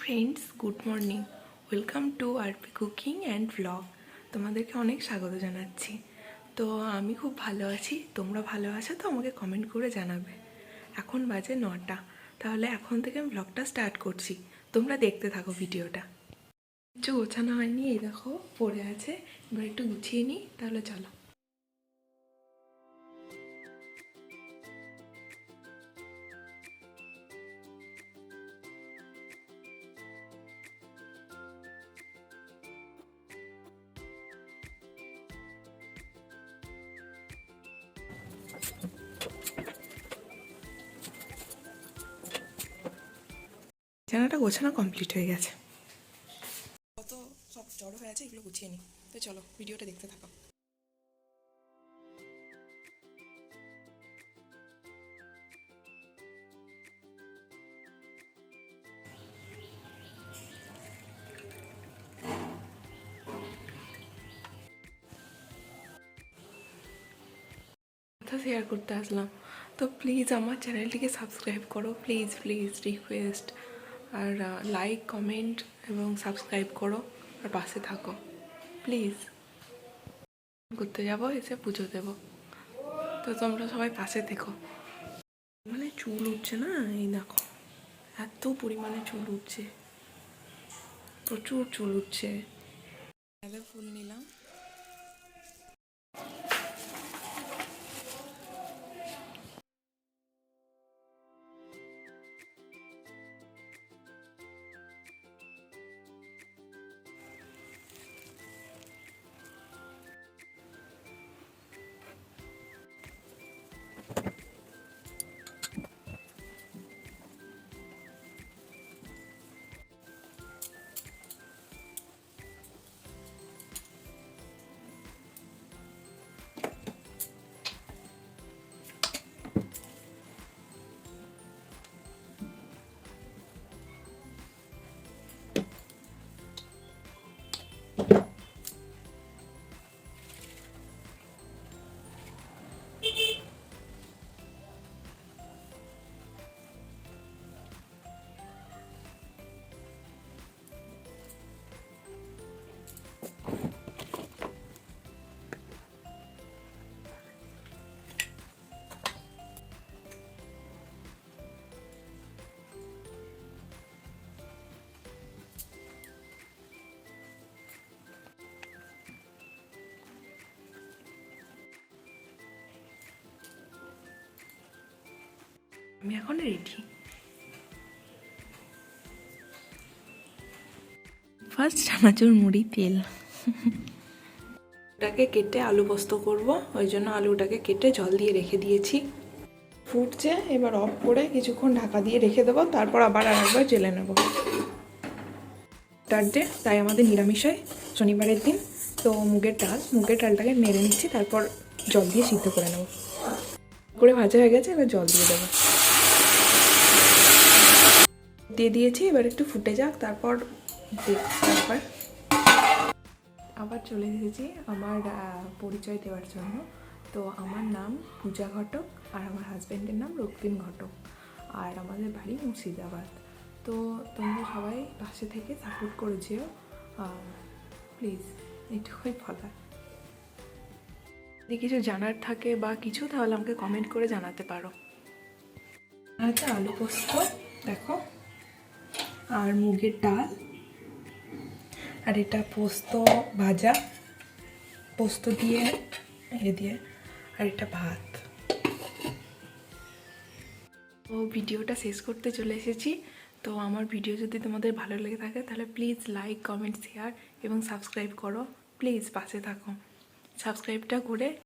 Friends good morning welcome to RP cooking and blog তোমাদেরকে অনেক স্বাগত জানাচ্ছি। তো আমি খুব ভালো আছি। তোমরা ভালো আছো তো? আমাকে কমেন্ট করে জানাবে। এখন বাজে নটা। তাহলে এখন থেকে আমি ব্লগটা স্টার্ট করছি। তোমরা দেখতে থাকো ভিডিওটা। কিছু গোছানো হয়নি, এই দেখো, পড়ে আছে। এবার একটু গুছিয়ে নিই। তাহলে চলো। বিছানাটা গোছানো কমপ্লিট হয়ে গেছে। কত সব জড়ো হয়ে আছে এগুলো গুছিয়ে নিই তো চলো ভিডিওটা দেখতে থাকো। কথা শেয়ার করতে আসলাম। তো প্লিজ আমার চ্যানেলটিকে সাবস্ক্রাইব করো। প্লিজ প্লিজ রিকোয়েস্ট আর লাইক কমেন্ট এবং সাবস্ক্রাইব করো আর পাশে থাকো। প্লিজ ঘুরতে যাব, এসে পুজো দেবো। তো তোমরা সবাই পাশে থেকো। মানে চুল উঠছে না? এই দেখো। এত পরিমাণে চুল উঠছে। প্রচুর চুল উঠছে। ফুল নিলাম। আমি এখন রেডি ফার্স্ট চানাচুর মুড়ি তেল। ওটাকে কেটে আলু পোস্ত করব, ওই জন্য আলুটাকে কেটে জল দিয়ে রেখে দিয়েছি। ফুটছে, এবার অফ করে কিছুক্ষণ ঢাকা দিয়ে রেখে দেবো, তারপর আবার আরেকবার জেলে নেব। ডে তাই আমাদের নিরামিষ হয়, শনিবারের দিন। তো মুগের ডাল, মুগের ডালটাকে মেরে নিচ্ছি, তারপর জল দিয়ে সিদ্ধ করে নেব। করে ভাজা হয়ে গেছে, এবার জল দিয়ে দেবো। দিয়ে দিয়েছি, এবার একটু ফুটে যাক, তারপর তারপর আবার চলে এসেছি আমার পরিচয় দেওয়ার জন্য। তো আমার নাম পূজা ঘটক আর আমার হাজব্যান্ডের নাম রক্তিম ঘটক আর আমাদের বাড়ি মুর্শিদাবাদ। তো তোমরা সবাই পাশে থেকে সাপোর্ট করেছিও প্লিজ এইটুকুই বলার। যদি কিছু জানার থাকে বা কিছু, তাহলে আমাকে কমেন্ট করে জানাতে পারো। আচ্ছা আলু পোস্ত, দেখো। আর মুগের ডাল। আর এটা পোস্ত ভাজা। পোস্ত দিয়ে এ দিয়ে, আর এটা ভাত। তো ভিডিওটা শেষ করতে চলে এসেছি। তো আমার ভিডিও যদি তোমাদের ভালো লেগে থাকে, তাহলে প্লিজ লাইক কমেন্ট শেয়ার এবং সাবস্ক্রাইব করো। প্লিজ পাশে থাকো। সাবস্ক্রাইবটা করে